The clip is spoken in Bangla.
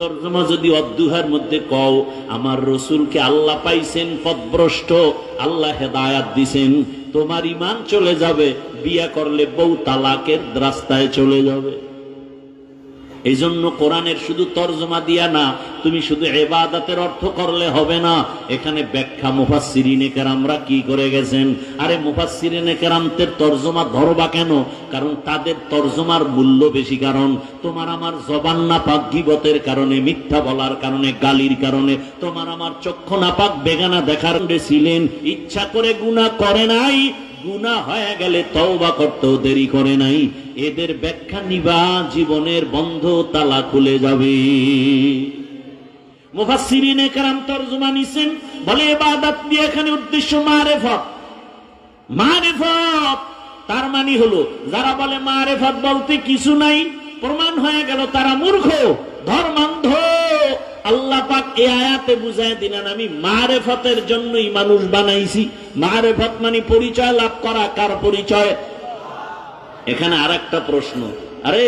তর্জমা যদি অদ্দুহার মধ্যে কও, আমার রসুলকে আল্লাহ পাইছেন পদভ্রষ্ট, আল্লাহ হেদায়াত দিছেন, তোমার ইমান চলে যাবে, বিয়া করলে বউ তালাকের রাস্তায় চলে যাবে। এই জন্য কোরআনের শুধু তর্জমা দিয়া না, তুমি শুধু এবাদাতের অর্থ করলে হবে না। এখানে ব্যাখ্যা মুফাসসিরিনে কেরামরা কি করে গেছেন? আরে মুফাসসিরিনে কেরামতের তর্জমা ধরবা কেন? কারণ তাদের তর্জমার মূল্য বেশি কারণ, তোমার আমার জবান নাপাক গিবতের কারণে, মিথ্যা বলার কারণে, গালির কারণে, তোমার আমার চক্ষু নাপাক বেগানা দেখার ছিলেন। ইচ্ছা করে গুনাহ করে নাই গুণা হয়ে গেলে তওবা করতেও দেরি করে নাই। এদের ব্যাখ্যা নিবা, জীবনের বন্ধ তালা খুলে যাবে। মুফাসসিরিনে কেরাম তরজমা নিছেন, বলে ইবাদত দিয়ে এখানে উদ্দেশ্য মারেফত। মারেফত, তার মানে হলো, যারা বলে মারেফত বলতে কিছু নাই, প্রমাণ হয়ে গেল তারা মূর্খ, ধর্মান্ধ আল্লাহ পাক এ আয়াতে বুঝায় দিলেন, আমি মারেফতের জন্যই মানুষ বানাইছি। মারেফত মানে পরিচয় লাভ করা। কার পরিচয়? এখানে আর প্রশ্ন। আরে